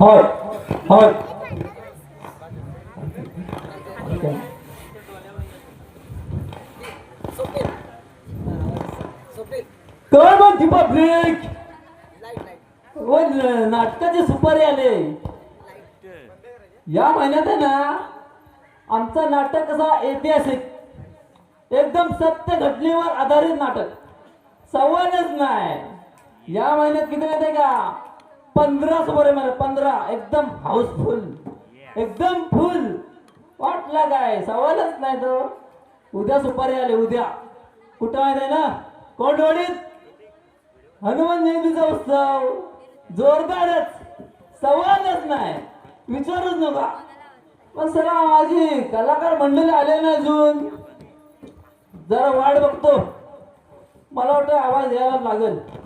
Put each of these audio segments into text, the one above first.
होय होय. काय म्हणती पब्लिक नाटकाचे सुपारी आले. या महिन्यात आहे ना आमचं नाटक कसा ऐतिहासिक एकदम सत्य घटनेवर आधारित नाटक. सवालच नाही. या महिन्यात किती माहिती का? पंधरा सुपारी मला पंधरा. एकदम हाऊसफुल एकदम फुल वाटला काय? सवालच नाही तो. उद्या सुपारी आले उद्या. कुठं माहिती आहे ना? कोंडवडीत. हनुमान जयंतीचा उत्सव. जोरदारच. सवालच नाही. विचारूच नका. पण सगळा माझी कलाकार मंडळी आले ना अजून. जरा वाट बघतो. मला वाटतं आवाज यायला लागेल.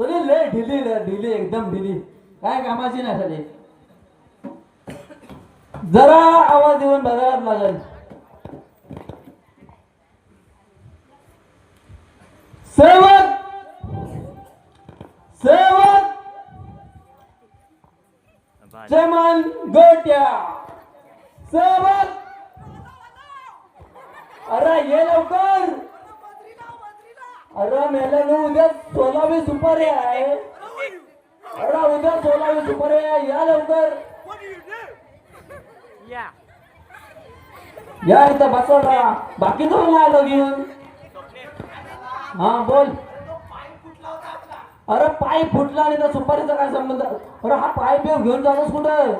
तरी लय ढिली लय ढिली एकदम ढिली. काय कामाची नाही झाली. जरा आवाज येऊन बघायला लागेल. सेवक! सेवक! चमन गोट्या! सेवक! अरे ये लवकर! अरे मेला ना उद्या सोलावी सुपारी आहे. अरे उद्या सोलावी सुपारी आहे. या लवकर. या. इथं बसवला बाकी तो नाही आलो घेऊन. हा बोल. अरे पाय फुटला आणि त्या सुपारीचा काय संबंध? अरे हा पाय बिव घेऊन जाणूस कुठं?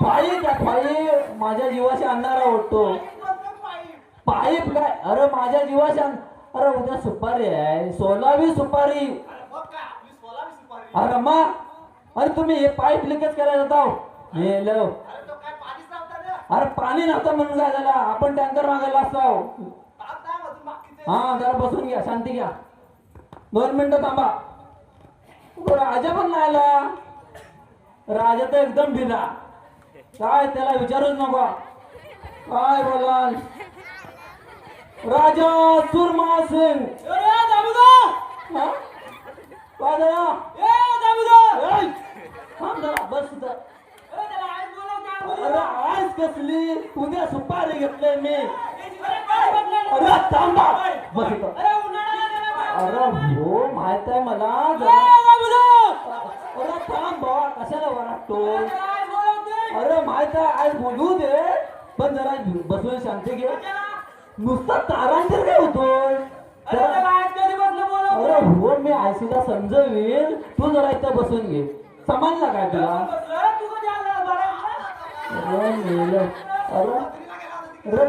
पायी त्या पायी माझ्या जीवाशी आणणारा वाटतो. पाईप काय? अरे माझ्या जीवाशी अरे उद्या सुपारी आहे. सोलावी सुपारी. अरे मा अरे तुम्ही हे पाईप लिकेज करायला जाता हे लव अरे पाणी नव्हतं म्हणून काय झालं? आपण टँकर मागायला असतो. हा जरा बसून घ्या शांती घ्या. दोन मिनिटं थांबा. राजा पण नाही आला. राजा तर एकदम ढिला काय त्याला विचारूच नको. काय बोलाल? राजा सुरमा सिंग. आज कसली? उद्या सुपारी घेतले मी. अरे थांबा. बस. अरे हो माहीत आहे मला. अरे थांब बाबा कशाला वराटतो अरे माहीत आहे आज बोलू दे. पण जरा बसून शांती घे. नुसता तारांतर काय जरा- अरे हो मी आयसीला समजवीन तू जरा इथं बसून घे. समजला काय तुला? अरे मेलं. अरे अरे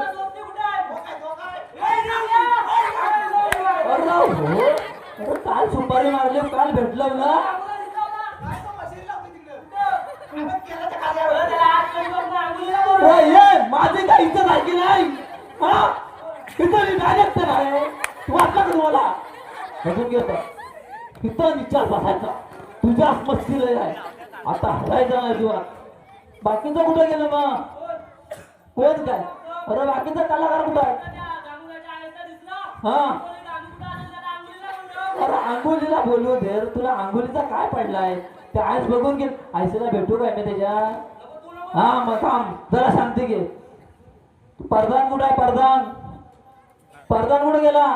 अरे हो. अरे काल सुपारी मारली काल भेटलं ना. माझी काही की नाही. तिथं मी आहे वाटलं का तुम्हाला बघून घेतो तिथं विचार बसायचा. तुझ्या मस्ती लय आहे. आता हरायचं नाही जीवात बाकीचं कुठं गेलं मग? कोण काय? अरे बाकीचा कलाकार कुठं आहे? हा. अरे आंघोलीला बोलू दे. तुला आंघोलीचा काय पडलाय? ते आयस बघून घे. आयसीला भेटू काय मी त्याच्या? हा मग थांब. जरा सांगते घे. परदान कुठं आहे? परदान. परदान कुठे गेला?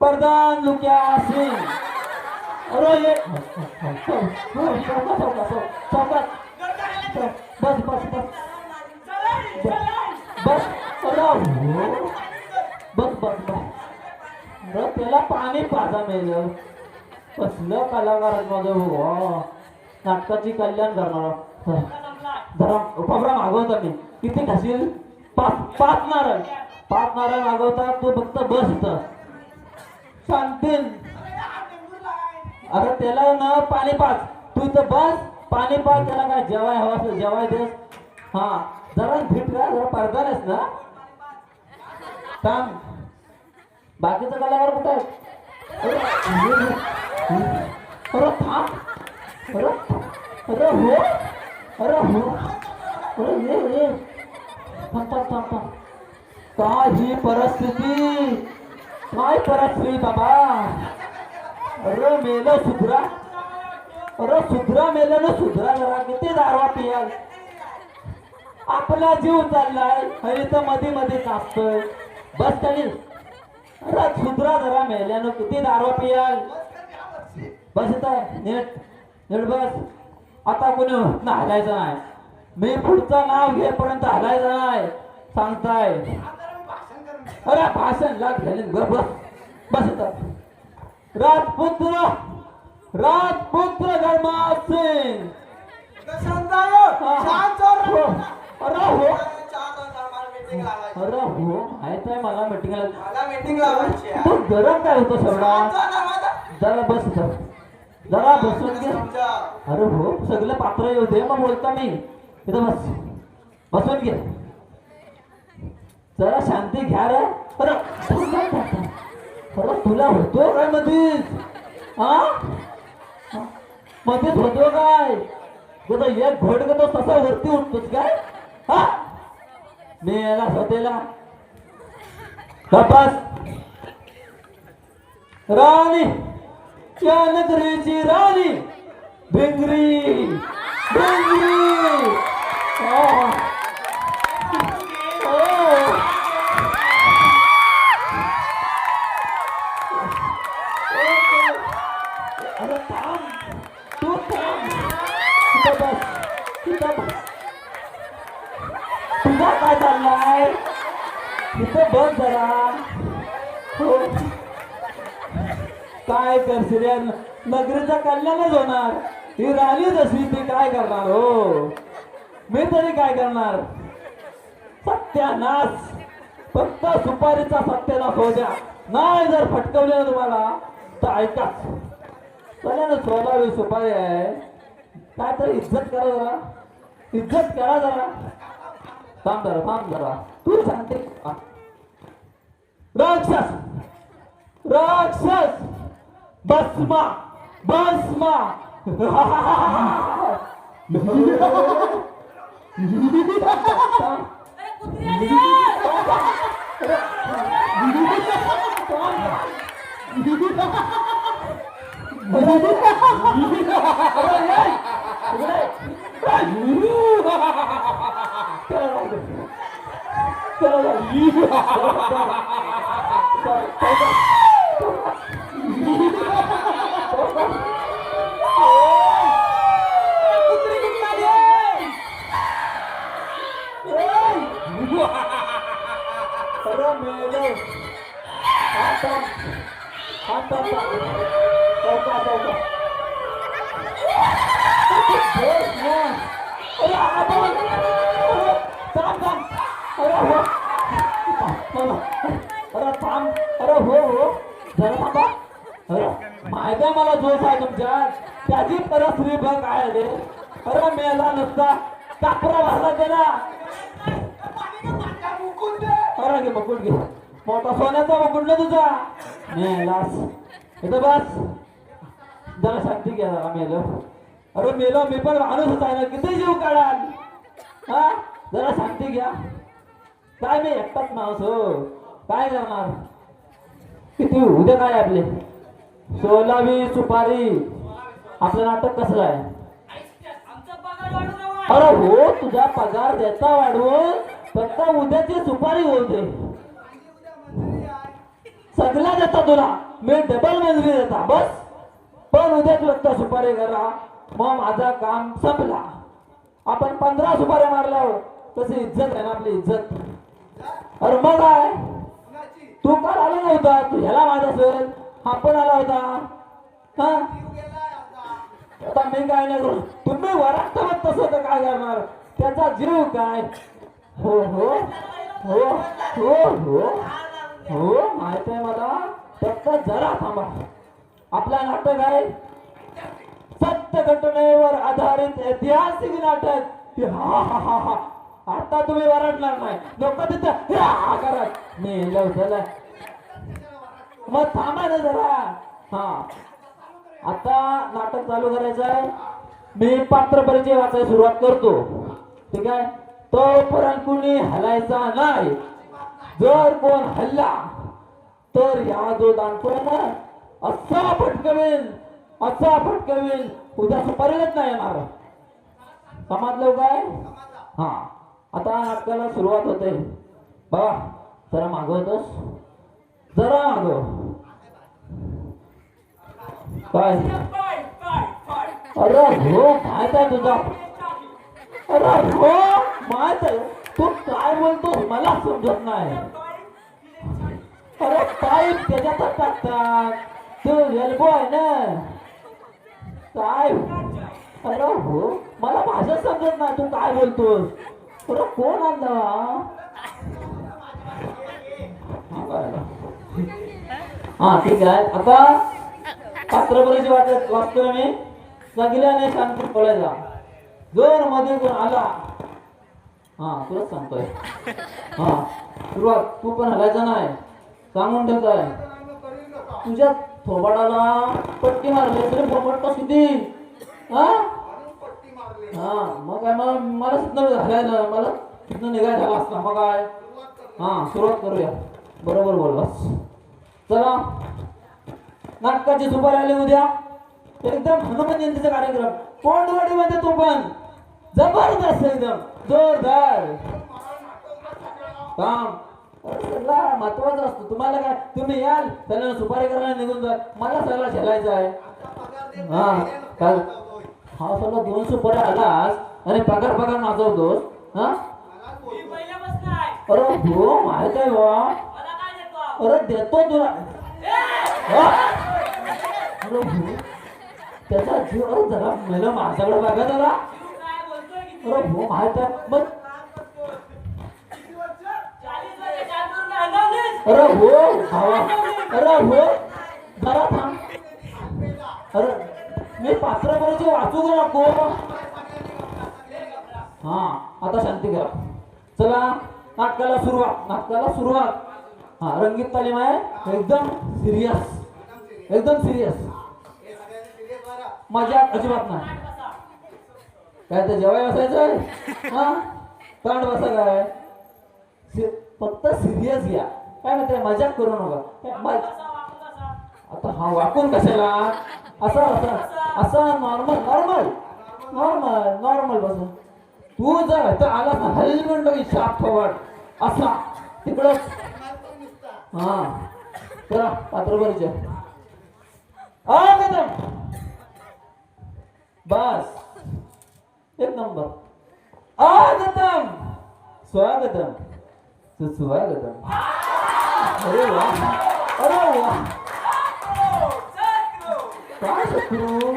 परदान लुक्या सिंग अरे बस बस बस. बस हो. बस बस बस. त्याला पाणी पाजा मेलं. कसलं कलाकार आहेत माझं हो. नाटकाची कल्याण करणार धरा उपक्रम मागवता मी. किती खाशील पाच पाच नारळ पाच नारा मागवतात तू फक्त बस सांगतील शांतीन अरे त्याला ना पाणी पाच. तू इथं बस पाणी पाच त्याला काय जेवाय हवा असेल जेवाय देस हा जरा फिट का जरा पडदा नाहीस ना. सांग बाकीचं कलाकार कुठं आहे? अरे थांब. अरे अरे हो. अरे हो. अरे ये ये. थांब थांब थांब थांब. काय ही परिस्थिती. काय परिस्थिती बाबा? अरे मेलं सुधरा. अरे सुधरा ना सुधरा जरा किती दारवा पियाल. आपला जीव चाललाय. हरी तर मध्ये मध्ये कापतोय. बस तरी अरे सुधरा जरा मेल्यानं किती दारवा पियाल. बस आहे. नेट. नेट बस. आता कोणी ना हलायचं नाही. मी पुढचं नाव घेपर्यंत हलायचं नाही. सांगताय. अरे भाषण लाग झाले बस बस. बस इथं. राजपुत्र राजपुत्र धर्मा सिंग हो. अरे हो. अरे हो माहीत आहे मला मिटिंगला तू गरम काय होतो सगळा? जरा बस इथं. जरा बसून घे. अरे हो सगळं पात्र येऊ दे मग बोलता मी. इथं बस. बसून घे. जरा शांती घ्या रे. बरं तुला होतो काय मधीच? हा मध्येच होतो काय? तुझा एक घोट घेतो तसा वरती उठतोच काय? हा? मी याला स्वतःला तपास. राणी या नगरीची राणी. भिंगरी भिंगरी. तू थांब तिथं बस तिथं बस. तुझा काय चाललाय तिथं बस जरा हो काय कर या न- नगरीचं कल्याणच होणार ही राणीच असली ती काय करणार हो मी तरी काय करणार सत्यानाश फक्त सुपारीचा सत्यानाश हो द्या नाही जर फटकवले ना तुम्हाला तर ऐकाच चला ना सोलावी सुपारी आहे. काय तर इज्जत करा जरा. इज्जत करा जरा. थांब जरा थांब जरा. तू सांगते. राक्षस. राक्षस. भस्मा. भस्मा. अरे हो हो. जरा थांबा. अरे माहिती आहे मला जोश आहे तुमच्या. त्याची परत बघ काय रे. अरे मेला नसता. कापरा भरला त्याला अरे घे मुकुट घे. मोठा सोन्याचा मुकुट ना तुझा. मेलास इथं बस. जरा शांती घ्या जरा मेलो. अरे मेलो मी पण माणूसच आहे ना. किती जीव काढाल? हा? जरा शांती घ्या. काय मी एकटाच माणूस हो. काय करणार? किती उद्या काय आपले? सोलावी सुपारी. आपलं नाटक कसलं आहे? अरे हो तुझा पगार देता वाढवून फक्त उद्याची सुपारी होते सगळा देता तुला. मी डबल मंजुरी देता बस. पण उद्याच फक्त सुपारी करा. मग माझा काम संपला. आपण पंधरा सुपाऱ्या मारल्यावर हो. तशी इज्जत आहे ना आपली इज्जत. अरे मग काय? तू काल आला नव्हता? तू ह्याला माझा असेल. हा पण आला होता. हा? आता मी काय नाही करू. तुम्ही वरात तसं तर काय करणार? त्याचा जीव काय? हो हो हो हो हो हो माहीत आहे मला. फक्त जरा थांबा. आपला नाटक आहे सत्य घटनेवर आधारित ऐतिहासिक नाटक. हा हा हा हा. आता तुम्ही वरडणार नाही. लोक तिथं हे करत मी लवकर मग थांबा ना जरा. हा. आता नाटक चालू करायचं आहे. मी पात्र परिचय वाचायला सुरुवात करतो. ठीक आहे? तोपर्यंत कुणी हलायचा नाही. जर कोण हल्ला तर या जो आहे ना असा फटकवेल असा फटकवील उद्या सुपारीलाच नाही येणार. समजलं काय? हा. आता नाटकाला सुरुवात होते. बघा. जरा मागवतोस? जरा मागव. काय? अरे हो काय काय तुझा? अरे हो माहीत तू काय बोलतोस मला समजत नाही. अरे काय त्याच्यातच टाकतात? तू रेल्बो आहे ना. काय? अरे हो मला भाषा समजत नाही तू काय बोलतोस? अरे कोण आणलं हा? ठीक आहे. आता पात्रपरीची वाटत वाचतोय मी. सगळ्याने शांत पळायला जर मध्ये कोण आला. हा तुलाच सांगतोय. हा सुरुवात. तू पण हलायचा नाही. सांगून ठेवताय. तुझ्या थोबाडाला पट्टी मारली तरी कशी किती हा? हा मग काय मग मला सुद्धा हलायला मला तिथनं निघाय झाला असता. मग काय? हा सुरुवात करूया. बरोबर बोललास चला. नाटकाची सुपारी आली उद्या. एकदम हनुमान जयंतीचा कार्यक्रम. कोंडवाडी मध्ये तो पण. जबरदस्त एकदम. जोरदार. काम महत्त्वाचा असतो तुम्हाला काय? तुम्ही याल. त्याला सुपारी करायला निघून जा. मला सगळं झेलायचं आहे. हा काय हा सगळं दोन सुपारी आलास. आणि पगार पगार नाचवतोस हा? अरे हो माहीत आहे परत देतो तुला अरे त्याचा जीव अरे जरा मला माझ्याकडे बघा जरा. अरे भाऊ माहीत आहे? मग? अरे हो भावा. अरे हो जरा थांब. अरे मी पात्र करायचे वाचू का नको हा आता शांती करा. चला नाटकाला सुरुवात नाटकाला सुरुवात. हा रंगीत तालीम आहे. एकदम सिरियस एकदम सिरियस मजा अजिबात नाही. काय तर जेवाय बसायचं हा? ताण बसा काय फक्त सिरियस घ्या काय म्हणते मजाक करू नका. आता हा वाकून कशाला? असं असं असं नॉर्मल नॉर्मल नॉर्मल नॉर्मल बस तू जर आला ना म्हणतो बघ शाप फवाड असा. तिकडं हा. चला पात्र परिचय आ कदम बस. एक नंबर. आगतम स्वागतम. सुस्वागतम अरे वा. अरे वा. काय शत्रू?